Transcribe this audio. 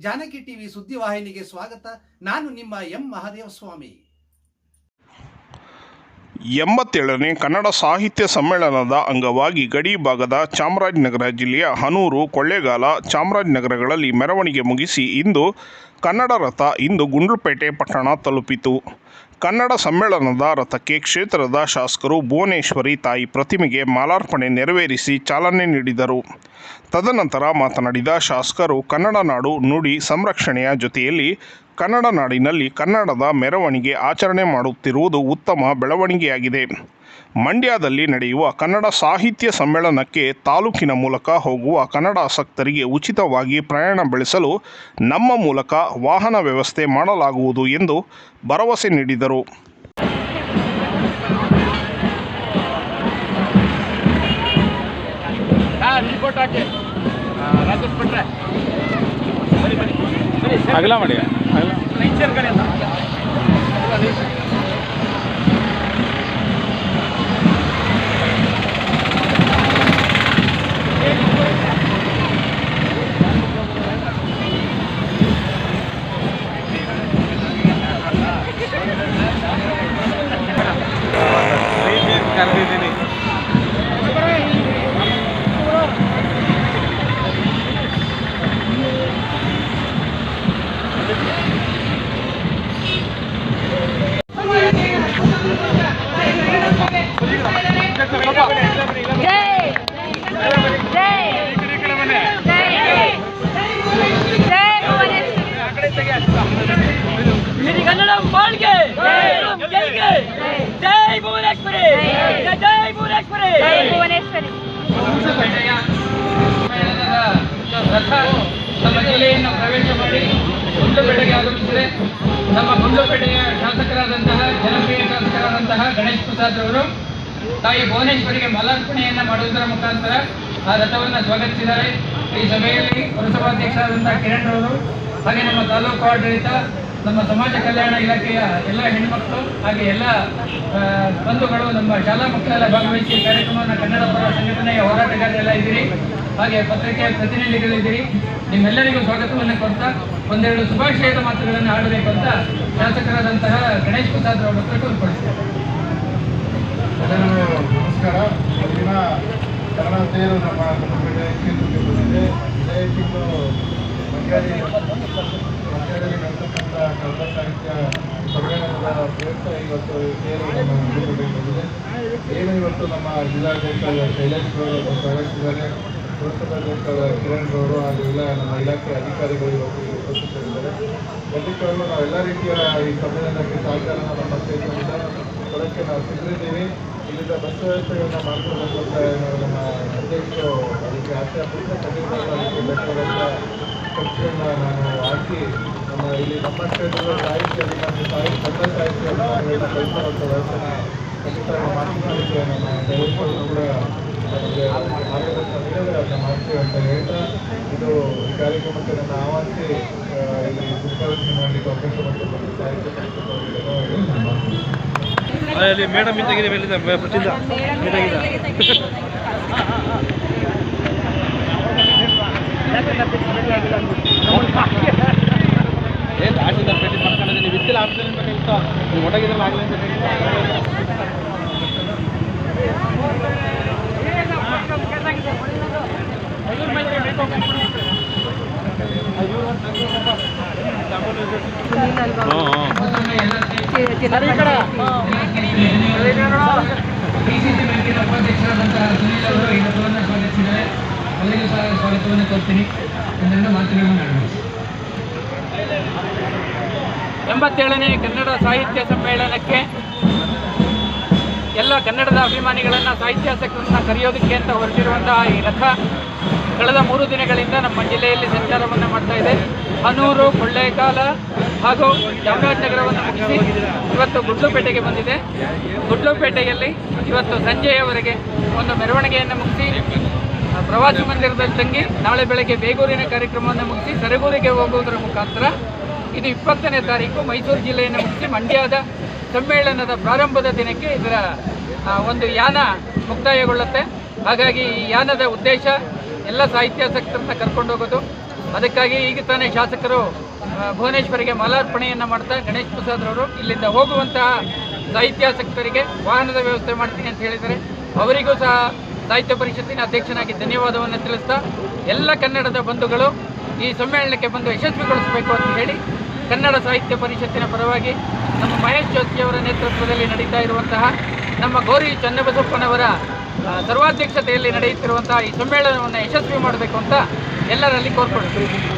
Janaki TV ಸುದ್ದಿವಾಹಿನಿಗೆ ಸ್ವಾಗತ. ನಾನು ನಿಮ್ಮ ಎಂ. ಮಹಾದೇವ ಸ್ವಾಮಿ ಎಂಬತ್ತೇಳನೇ ಕನ್ನಡ ಸಾಹಿತ್ಯ ಸಮ್ಮೇಳನದ ಅಂಗವಾಗಿ ಗಡಿ ಭಾಗದ ಚಾಮರಾಜನಗರ ಜಿಲ್ಲೆಯ ಹನೂರು ಕೊಳ್ಳೇಗಾಲ ಚಾಮರಾಜನಗರಗಳಲ್ಲಿ ಮೆರವಣಿಗೆ ಮುಗಿಸಿ ಇಂದು ಕನ್ನಡ ರಥ ಇಂದು ಗುಂಡ್ಲುಪೇಟೆ ಪಟ್ಟಣ ತಲುಪಿತು. ಕನ್ನಡ ಸಮ್ಮೇಳನದ ರಥಕ್ಕೆ ಕ್ಷೇತ್ರದ ಶಾಸಕರು ಭುವನೇಶ್ವರಿ ತಾಯಿ ಪ್ರತಿಮೆಗೆ ಮಾಲಾರ್ಪಣೆ ನೆರವೇರಿಸಿ ಚಾಲನೆ ನೀಡಿದರು. ತದನಂತರ ಮಾತನಾಡಿದ ಶಾಸಕರು, ಕನ್ನಡ ನಾಡು ನುಡಿ ಸಂರಕ್ಷಣೆಯ ಜೊತೆಯಲ್ಲಿ ಕನ್ನಡ ನಾಡಿನಲ್ಲಿ ಕನ್ನಡದ ಮೆರವಣಿಗೆ ಆಚರಣೆ ಮಾಡುತ್ತಿರುವುದು ಉತ್ತಮ ಬೆಳವಣಿಗೆಯಾಗಿದೆ. ಮಂಡ್ಯದಲ್ಲಿ ನಡೆಯುವ ಕನ್ನಡ ಸಾಹಿತ್ಯ ಸಮ್ಮೇಳನಕ್ಕೆ ತಾಲೂಕಿನ ಮೂಲಕ ಹೋಗುವ ಕನ್ನಡ ಆಸಕ್ತರಿಗೆ ಉಚಿತವಾಗಿ ಪ್ರಯಾಣ ಬೆಳೆಸಲು ನಮ್ಮ ಮೂಲಕ ವಾಹನ ವ್ಯವಸ್ಥೆ ಮಾಡಲಾಗುವುದು ಎಂದು ಭರವಸೆ ನೀಡಿದರು. ಅಗಲ ಮಾಡಿ. ನಮ್ಮ ಗುಂಡ್ಲುಪೇಟೆಯ ಶಾಸಕರಾದಂತಹ, ಜನಪ್ರಿಯ ಶಾಸಕರಾದಂತಹ ಗಣೇಶ್ ಪ್ರಸಾದ್ ಅವರು ತಾಯಿ ಭುವನೇಶ್ವರಿಗೆ ಮಾಲಾರ್ಪಣೆಯನ್ನ ಮಾಡುವುದರ ಮುಖಾಂತರ ಆ ರಥವನ್ನು ಸ್ವಾಗತಿಸಿದ್ದಾರೆ. ಈ ಸಭೆಯಲ್ಲಿ ಪುರಸಭಾಧ್ಯಕ್ಷರಾದಂತಹ ಕಿರಣ್ ಅವರು ಹಾಗೆ ನಮ್ಮ ತಾಲೂಕು ಆಡಳಿತ, ನಮ್ಮ ಸಮಾಜ ಕಲ್ಯಾಣ ಇಲಾಖೆಯ ಎಲ್ಲ ಹೆಣ್ಮಕ್ಳು, ಹಾಗೆ ಎಲ್ಲ ಬಂಧುಗಳು, ನಮ್ಮ ಶಾಲಾ ಮಕ್ಕಳೆಲ್ಲ ಭಾಗವಹಿಸಿ ಕಾರ್ಯಕ್ರಮವನ್ನು ಕನ್ನಡ ಪರ ಸಂಘಟನೆಯ ಹೋರಾಟಗಾರರೆಲ್ಲ ಇದ್ದೀರಿ. ಹಾಗೆ ಪತ್ರಿಕೆಯ ಪ್ರತಿನಿಧಿಗಳಿದ್ದೀರಿ, ನಿಮ್ಮೆಲ್ಲರಿಗೂ ಸ್ವಾಗತವನ್ನು ಕೊಡ್ತಾ ಒಂದೆರಡು ಶುಭಾಶಯದ ಮಾತುಗಳನ್ನು ಆಡಬೇಕು ಅಂತ ಶಾಸಕರಾದಂತಹ ಗಣೇಶ್ ಪ್ರಸಾದ್ ಅವರ ಹತ್ರ ಕೋರ್ಪಡಿಸ್ತಾರೆ ನಮಸ್ಕಾರ. ಇವತ್ತಿನ ಕನ್ನಡ ಸಾಹಿತ್ಯ ಇವತ್ತು ಏನು ಇವತ್ತು ನಮ್ಮ ಜಿಲ್ಲಾಧ್ಯಕ್ಷರಾದ ಶೈಲೇಶ್ ಅವರು ಸ್ವಾಗತಿಸಿದ್ದಾರೆ ಪುರಸಭಾಧ್ಯಕ್ಷರಾದ ಕಿರಣ್ ಅವರು ಹಾಗೂ ಎಲ್ಲ ನಮ್ಮ ಇಲಾಖೆ ಅಧಿಕಾರಿಗಳು ಇವತ್ತು ಉಪಸ್ಥಿತರಿದ್ದಾರೆ. ಖಂಡಿತವಾಗ್ಲೂ ನಾವು ಎಲ್ಲ ರೀತಿಯ ಈ ಸಮ್ಮೇಳನಕ್ಕೆ ಸಹಕಾರನ ನಮ್ಮ ಕ್ಷೇತ್ರದಿಂದ ಕೊಡಕ್ಕೆ ನಾವು ಸಿದ್ಧಿದ್ದೀವಿ ಇಲ್ಲಿಂದ ಬಸ್ ವ್ಯವಸ್ಥೆಯನ್ನು ಮಾಡ್ಕೊಳ್ಬೇಕು ಅಂತ ನಮ್ಮ ಅಧ್ಯಕ್ಷರು ಅದಕ್ಕೆ ಆಸೆ ಪಟ್ಟು ಖಂಡಿತವಾಗ್ಲೂ ಅದಕ್ಕೆ ಬೇಕಾದಂಥ ಖರ್ಚುಗಳನ್ನ ನಾನು ಹಾಕಿ ನಮ್ಮ ಇಲ್ಲಿ ನಮ್ಮ ಕ್ಷೇತ್ರದ ಸಾಹಿತ್ಯ ಮತ್ತು ಸಾಹಿತ್ಯ ಕನ್ನಡ ಸಾಹಿತ್ಯ ಅಭಿಮಾನಿಗಳನ್ನ ಕಲಿಸುವಂಥ ವ್ಯವಸ್ಥೆನ ಖಂಡಿತವಾಗಿ ಮಾಡ್ಕೊಳ್ಳೋದಕ್ಕೆ ನಮ್ಮ ಕೂಡ ನಮಗೆ ಮಾರ್ಗದರ್ಶನ ನೀಡಿದ್ರೆ ಅದನ್ನು ಮಾಡ್ತೀವಿ ಅಂತ ಹೇಳ್ತಾ ಇದು ಈ ಕಾರ್ಯಕ್ರಮಕ್ಕೆ ನನ್ನ ಆಹ್ವಾನಿಸಿ ಆ, ಇಲ್ಲಿ ಉದ್ಘಾಟನೆ ಮಾಡಲಿಕ್ಕೆ ಅವಕಾಶ ಮಾಡಿಕೊಟ್ಟು ಸಾಹಿತ್ಯ. ಅಲ್ಲಿ ಮೇಡಮ್ ಮೇಲಿದೆ ಪ್ರತಿಂದ ಏನ್ ಭೇಟಿ ಮಾಡ್ಕೊಂಡಿದ್ದೀನಿ ನೀವು ಬೇಕಾಗಿತ್ತು ನೀವು ಆಗಲಿ ಅಂತ ಎಂಬತ್ತೇಳನೇ ಕನ್ನಡ ಸಾಹಿತ್ಯ ಸಮ್ಮೇಳನಕ್ಕೆ ಎಲ್ಲ ಕನ್ನಡದ ಅಭಿಮಾನಿಗಳನ್ನು ಸಾಹಿತ್ಯಾಸಕ್ತರನ್ನ ಕರೆಯೋದಕ್ಕೆ ಅಂತ ಹೊರಟಿರುವಂತಹ ಈ ರಥ ಕಳೆದ ಮೂರು ದಿನಗಳಿಂದ ನಮ್ಮ ಜಿಲ್ಲೆಯಲ್ಲಿ ಸಂಚಾರವನ್ನು ಮಾಡ್ತಾ ಇದೆ. ಹನೂರು ಕೊಳ್ಳೇಗಾಲ ಹಾಗೂ ಚಾಮರಾಜನಗರವನ್ನು ಮುಗಿಸಿ ಇವತ್ತು ಗುಡ್ಲುಪೇಟೆಗೆ ಬಂದಿದೆ. ಗುಡ್ಲುಪೇಟೆಯಲ್ಲಿ ಇವತ್ತು ಸಂಜೆಯವರೆಗೆ ಒಂದು ಮೆರವಣಿಗೆಯನ್ನು ಮುಗಿಸಿ ಪ್ರವಾಸಿ ಮಂದಿರದಲ್ಲಿ ತಂಗಿ, ನಾಳೆ ಬೆಳಗ್ಗೆ ಬೇಗೂರಿನ ಕಾರ್ಯಕ್ರಮವನ್ನು ಮುಗಿಸಿ ಸರಗೂರಿಗೆ ಹೋಗುವುದರ ಮುಖಾಂತರ ಇದು ಇಪ್ಪತ್ತನೇ ತಾರೀಕು ಮೈಸೂರು ಜಿಲ್ಲೆಯನ್ನು ಮುಗಿಸಿ ಮಂಡ್ಯದ ಸಮ್ಮೇಳನದ ಪ್ರಾರಂಭದ ದಿನಕ್ಕೆ ಇದರ ಒಂದು ಯಾನ ಮುಕ್ತಾಯಗೊಳ್ಳುತ್ತೆ. ಹಾಗಾಗಿ ಈ ಯಾನದ ಉದ್ದೇಶ ಎಲ್ಲ ಸಾಹಿತ್ಯಾಸಕ್ತರನ್ನ ಕರ್ಕೊಂಡು ಹೋಗೋದು. ಅದಕ್ಕಾಗಿ ಈಗ ತಾನೇ ಶಾಸಕರು ಭುವನೇಶ್ವರಿಗೆ ಮಾಲಾರ್ಪಣೆಯನ್ನು ಮಾಡ್ತಾ ಗಣೇಶ್ ಪ್ರಸಾದ್ ಅವರು ಇಲ್ಲಿಂದ ಹೋಗುವಂತಹ ಸಾಹಿತ್ಯಾಸಕ್ತರಿಗೆ ವಾಹನದ ವ್ಯವಸ್ಥೆ ಮಾಡ್ತೀನಿ ಅಂತ ಹೇಳಿದರೆ ಅವರಿಗೂ ಸಹ ಸಾಹಿತ್ಯ ಪರಿಷತ್ತಿನ ಅಧ್ಯಕ್ಷನಾಗಿ ಧನ್ಯವಾದವನ್ನು ತಿಳಿಸ್ತಾ ಎಲ್ಲ ಕನ್ನಡದ ಬಂಧುಗಳು ಈ ಸಮ್ಮೇಳನಕ್ಕೆ ಬಂದು ಯಶಸ್ವಿಗೊಳಿಸಬೇಕು ಅಂತ ಹೇಳಿ ಕನ್ನಡ ಸಾಹಿತ್ಯ ಪರಿಷತ್ತಿನ ಪರವಾಗಿ ನಮ್ಮ ಮಹೇಶ್ ಜೋಶಿಯವರ ನೇತೃತ್ವದಲ್ಲಿ ನಡೀತಾ ಇರುವಂತಹ ನಮ್ಮ ಗೌರಿ ಚನ್ನಬಸಪ್ಪನವರ ಸರ್ವಾಧ್ಯಕ್ಷತೆಯಲ್ಲಿ ನಡೆಯುತ್ತಿರುವಂತಹ ಈ ಸಮ್ಮೇಳನವನ್ನು ಯಶಸ್ವಿ ಮಾಡಬೇಕು ಅಂತ ಎಲ್ಲರಲ್ಲಿ ಕೋರ್ಕೊಳ್ತೀವಿ